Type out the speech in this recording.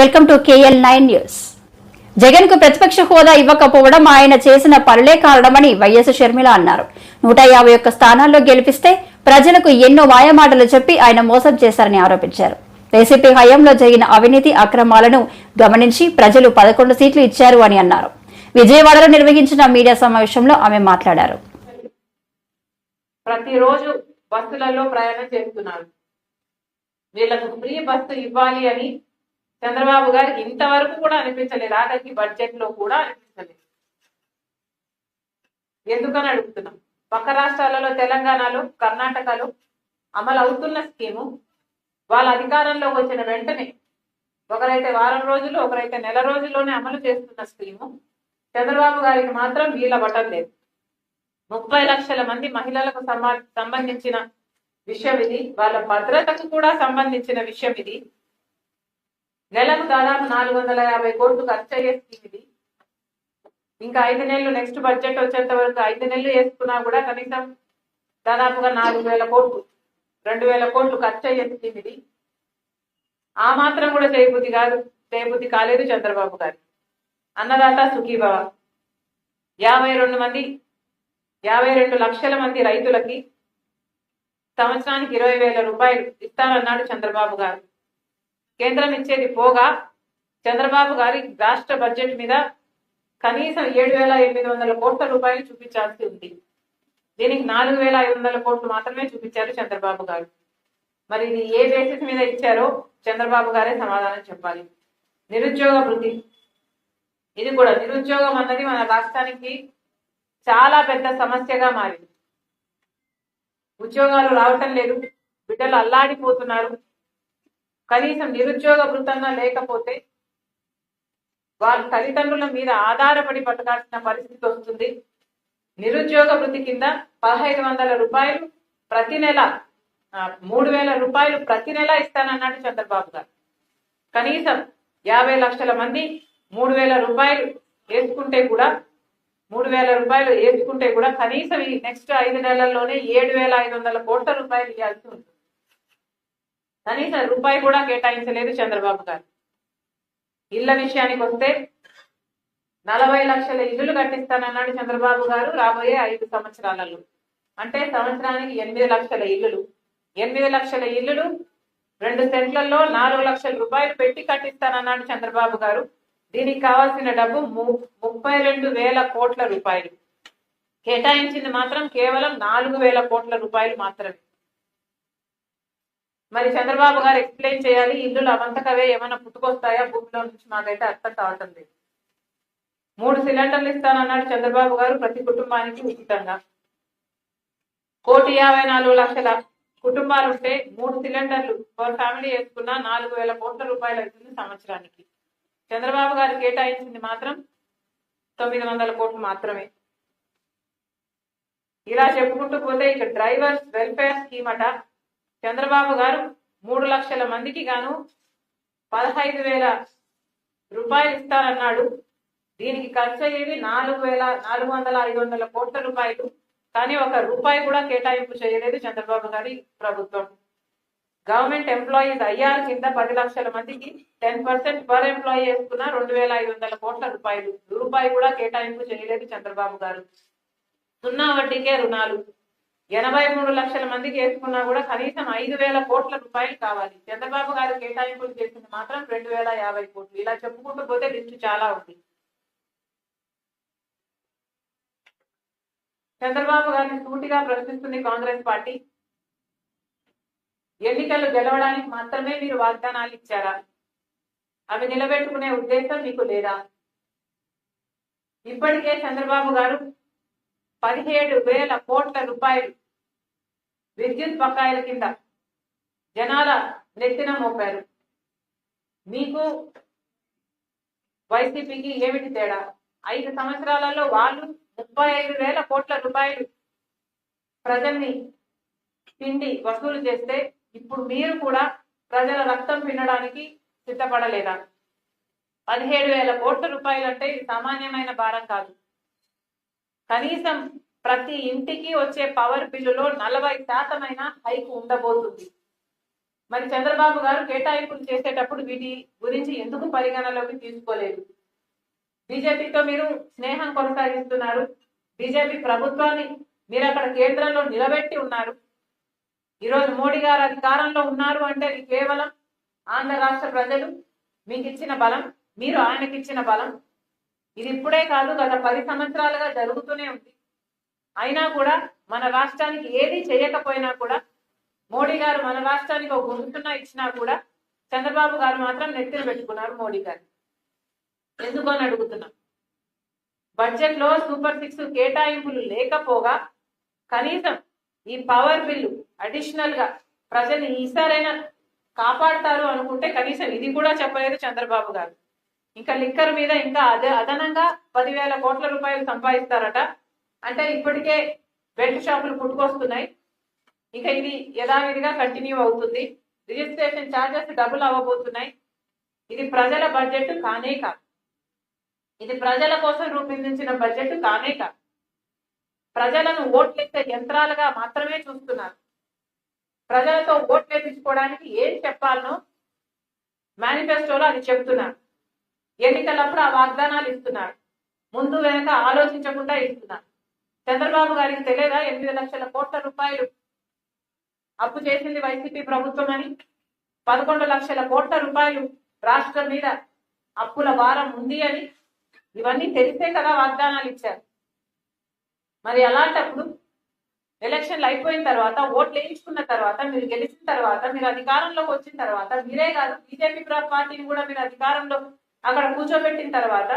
Welcome to KL nine news జగన్కు ప్రతిపక్ష హోదా ఇవ్వకపోవడం ఆయన చేసిన పనులే కారణమని వైఎస్ షర్మిల అన్నారు. నూట యాభై ఒక్క స్థానాల్లో గెలిపిస్తే ప్రజలకు ఎన్నో మాయమాటలు చెప్పి ఆయన మోసం చేశారని ఆరోపించారు. వైసీపీ హయాంలో జరిగిన అవినీతి అక్రమాలను గమనించి ప్రజలు పదకొండు సీట్లు ఇచ్చారు అని అన్నారు. విజయవాడలో నిర్వహించిన మీడియా సమావేశంలో ఆమె మాట్లాడారు. ప్రతిరోజు బస్సులలో ప్రయాణం చేస్తున్నారు. వీళ్ళకు ఫ్రీ బస్సు ఇవ్వాలి అని చంద్రబాబు గారికి ఇంతవరకు కూడా అనిపించలేదు. ఆఖరికి బడ్జెట్లో కూడా అనిపించలేదు. ఎందుకని అడుగుతున్నాం? పక్క రాష్ట్రాలలో తెలంగాణలో కర్ణాటకలో అమలు అవుతున్న స్కీము వాళ్ళ అధికారంలో వచ్చిన వెంటనే ఒకరైతే వారం రోజులు ఒకరైతే నెల రోజుల్లోనే అమలు చేస్తున్న స్కీము చంద్రబాబు గారికి మాత్రం వీలవ్వటం లేదు. ముప్పై లక్షల మంది మహిళలకు సంబంధించిన విషయం ఇది. వాళ్ళ భద్రతకు కూడా సంబంధించిన విషయం ఇది. నెలకు దాదాపు నాలుగు వందల యాభై కోట్లు ఖర్చు అయ్యే స్కీమ్ ఇది ఇంకా ఐదు నెలలు నెక్స్ట్ బడ్జెట్ వచ్చేంత వరకు ఐదు నెలలు వేసుకున్నా కూడా కనీసం దాదాపుగా నాలుగు వేల కోట్లు రెండు వేల కోట్లు ఖర్చు అయ్యే స్కీమ్ ఇది ఆ మాత్రం కూడా చేయబుద్ధి కాదు చేయబుద్ధి కాలేదు చంద్రబాబు గారు. అన్నదాత సుఖీభవ. యాభై రెండు మంది యాభై రెండు లక్షల మంది రైతులకి సంవత్సరానికి ఇరవై వేల రూపాయలు ఇస్తానన్నాడు చంద్రబాబు గారు. కేంద్రం ఇచ్చేది పోగా చంద్రబాబు గారి రాష్ట్ర బడ్జెట్ మీద కనీసం ఏడు వేల ఎనిమిది వందల కోట్ల రూపాయలు చూపించాల్సి ఉంది. దీనికి నాలుగు వేల ఐదు వందల కోట్లు మాత్రమే చూపించారు చంద్రబాబు గారు. మరి ఇది ఏ బేసిస్ మీద ఇచ్చారో చంద్రబాబు గారే సమాధానం చెప్పాలి. నిరుద్యోగ వృద్ధి. ఇది కూడా నిరుద్యోగం అన్నది మన రాష్ట్రానికి చాలా పెద్ద సమస్యగా మారింది. ఉద్యోగాలు రావటం లేదు. బిడ్డలు అల్లాడిపోతున్నారు. కనీసం నిరుద్యోగ వృత్తంగా లేకపోతే వాళ్ళ తల్లిదండ్రుల మీద ఆధారపడి బతకాల్సిన పరిస్థితి వస్తుంది. నిరుద్యోగ వృత్తి కింద పదహైదు వందల రూపాయలు ప్రతి నెల మూడు వేల రూపాయలు ప్రతి నెల ఇస్తానన్నాడు చంద్రబాబు గారు. కనీసం యాభై లక్షల మంది మూడు వేల రూపాయలు వేసుకుంటే కూడా మూడు వేల రూపాయలు వేసుకుంటే కూడా కనీసం ఈ నెక్స్ట్ ఐదు నెలల్లోనే ఏడు వేల ఐదు వందల కోట్ల రూపాయలు ఇవ్వాల్సి ఉంటుంది. కనీసం రూపాయి కూడా కేటాయించలేదు చంద్రబాబు గారు. ఇళ్ళ విషయానికి వస్తే నలభై లక్షల ఇల్లులు కట్టిస్తానన్నాడు చంద్రబాబు గారు రాబోయే ఐదు సంవత్సరాలలో. అంటే సంవత్సరానికి ఎనిమిది లక్షల ఇల్లులు. ఎనిమిది లక్షల ఇల్లులు రెండు సెంట్లలో నాలుగు లక్షల రూపాయలు పెట్టి కట్టిస్తానన్నాడు చంద్రబాబు గారు. దీనికి కావాల్సిన డబ్బు ము- ముప్పై రెండు వేల కోట్ల రూపాయలు. కేటాయించింది మాత్రం కేవలం నాలుగు వేల కోట్ల రూపాయలు మాత్రమే. మరి చంద్రబాబు గారు ఎక్స్ప్లెయిన్ చేయాలి ఇల్లులు అవంతకవే ఏమైనా పుట్టుకొస్తాయా? భూమిలో నుంచి మాకైతే అర్థం కావటం లేదు మూడు సిలిండర్లు ఇస్తానన్నాడు చంద్రబాబు గారు ప్రతి కుటుంబానికి ఉచితంగా. కోటి యాభై నాలుగు లక్షల కుటుంబాలు ఉంటే మూడు సిలిండర్లు పర్ ఫ్యామిలీ వేసుకున్న నాలుగు వేల కోట్ల రూపాయలు అవుతుంది సంవత్సరానికి. చంద్రబాబు గారు కేటాయించింది మాత్రం తొమ్మిది వందల కోట్లు మాత్రమే. ఇలా చెప్పుకుంటూ పోతే ఇక డ్రైవర్స్ వెల్ఫేర్ స్కీమ్ అట చంద్రబాబు గారు మూడు లక్షల మందికి గాను పదహైదు వేల రూపాయలు ఇస్తారన్నాడు. దీనికి ఖర్చు అయ్యేది నాలుగు వేల నాలుగు వందల ఐదు వందల కోట్ల రూపాయలు. కానీ ఒక రూపాయి కూడా కేటాయింపు చేయలేదు చంద్రబాబు గారి ప్రభుత్వం. గవర్నమెంట్ ఎంప్లాయీస్ అయ్యారు కింద పది లక్షల మందికి టెన్ పర్సెంట్ పర్ ఎంప్లాయీ వేసుకున్న రెండు వేల ఐదు వందల కోట్ల రూపాయలు. రూపాయి కూడా కేటాయింపు చేయలేదు చంద్రబాబు గారు. సున్నా వడ్డీకే రుణాలు. ఎనభై మూడు లక్షల మందికి వేసుకున్నా కూడా కనీసం ఐదు వేల కోట్ల రూపాయలు కావాలి. చంద్రబాబు గారు కేటాయింపులు చేసింది మాత్రం రెండు వేల యాభై కోట్లు. ఇలా చెప్పుకుంటూ పోతే లిస్టు చాలా ఉంది. చంద్రబాబు గారిని సూటిగా ప్రశ్నిస్తుంది కాంగ్రెస్ పార్టీ. ఎన్నికలు గెలవడానికి మాత్రమే మీరు వాగ్దానాలు ఇచ్చారా? అవి నిలబెట్టుకునే ఉద్దేశం మీకు లేదా? ఇప్పటికే చంద్రబాబు గారు పదిహేడు వేల కోట్ల రూపాయలు విద్యుత్ బకాయిల కింద జనాల నెత్తిన మోపారు. మీకు వైసీపీకి ఏమిటి తేడా? ఐదు సంవత్సరాలలో వాళ్ళు ముప్పై ఐదు వేల కోట్ల రూపాయలు ప్రజల్ని పిండి వసూలు చేస్తే ఇప్పుడు మీరు కూడా ప్రజల రక్తం పిండడానికి సిద్ధపడలేదా? పదిహేడు వేల కోట్ల రూపాయలు అంటే ఇది సామాన్యమైన భారం కాదు. కనీసం ప్రతి ఇంటికి వచ్చే పవర్ బిల్లులో నలభై శాతమైన హైక్ ఉండబోతుంది. మరి చంద్రబాబు గారు కేటాయింపులు చేసేటప్పుడు వీటి గురించి ఎందుకు పరిగణలోకి తీసుకోలేదు? బీజేపీతో మీరు స్నేహం కొనసాగిస్తున్నారు. బీజేపీ ప్రభుత్వాన్ని మీరు అక్కడ కేంద్రంలో నిలబెట్టి ఉన్నారు. ఈరోజు మోడీ గారు అధికారంలో ఉన్నారు అంటే అది కేవలం ఆంధ్ర రాష్ట్ర ప్రజలు మీకు ఇచ్చిన బలం మీరు ఆయనకి ఇచ్చిన బలం ఇది ఇప్పుడే కాదు గత పది సంవత్సరాలుగా జరుగుతూనే ఉంది. అయినా కూడా మన రాష్ట్రానికి ఏది చేయకపోయినా కూడా మోడీ గారు మన రాష్ట్రానికి ఒక గుర్తున్న ఇచ్చినా కూడా చంద్రబాబు గారు మాత్రం నెత్తిన పెట్టుకున్నారు మోడీ గారు ఎందుకు అని అడుగుతున్నాం. బడ్జెట్లో సూపర్ సిక్స్ కేటాయింపులు లేకపోగా కనీసం ఈ పవర్ బిల్లు అడిషనల్గా ప్రజలు ఈసారైనా కాపాడతారు అనుకుంటే కనీసం ఇది కూడా చెప్పలేదు చంద్రబాబు గారు. ఇంకా లిక్కర్ మీద ఇంకా అదే అదనంగా పదివేల కోట్ల రూపాయలు సంపాదిస్తారట. అంటే ఇప్పటికే బెల్ట్ షాపులు పుట్టుకొస్తున్నాయి. ఇక ఇది యథావిధిగా కంటిన్యూ అవుతుంది. రిజిస్ట్రేషన్ ఛార్జెస్ డబుల్ అవ్వబోతున్నాయి. ఇది ప్రజల బడ్జెట్ కానే కాదు. ఇది ప్రజల కోసం రూపొందించిన బడ్జెట్ కానే కాదు. ప్రజలను ఓట్లెత్తే యంత్రాలుగా మాత్రమే చూస్తున్నారు. ప్రజలతో ఓట్లు వేయించుకోవడానికి ఏం చెప్పాలనో మేనిఫెస్టోలో అది చెప్తున్నారు. ఎన్నికలప్పుడు ఆ వాగ్దానాలు ఇస్తున్నారు ముందు వెనక ఆలోచించకుండా ఇస్తున్నారు చంద్రబాబు గారికి తెలియదా? ఎనిమిది లక్షల కోట్ల రూపాయలు అప్పు చేసింది వైసీపీ ప్రభుత్వం అని? పదకొండు లక్షల కోట్ల రూపాయలు రాష్ట్రం మీద అప్పుల భారం ఉంది అని? ఇవన్నీ తెలిసే కదా వాగ్దానాలు ఇచ్చారు. మరి అలాంటప్పుడు ఎలక్షన్లు అయిపోయిన తర్వాత ఓట్లు వేయించుకున్న తర్వాత మీరు గెలిచిన తర్వాత మీరు అధికారంలోకి వచ్చిన తర్వాత మీరే కాదు బీజేపీ పార్టీని కూడా మీరు అధికారంలో అక్కడ కూర్చోబెట్టిన తర్వాత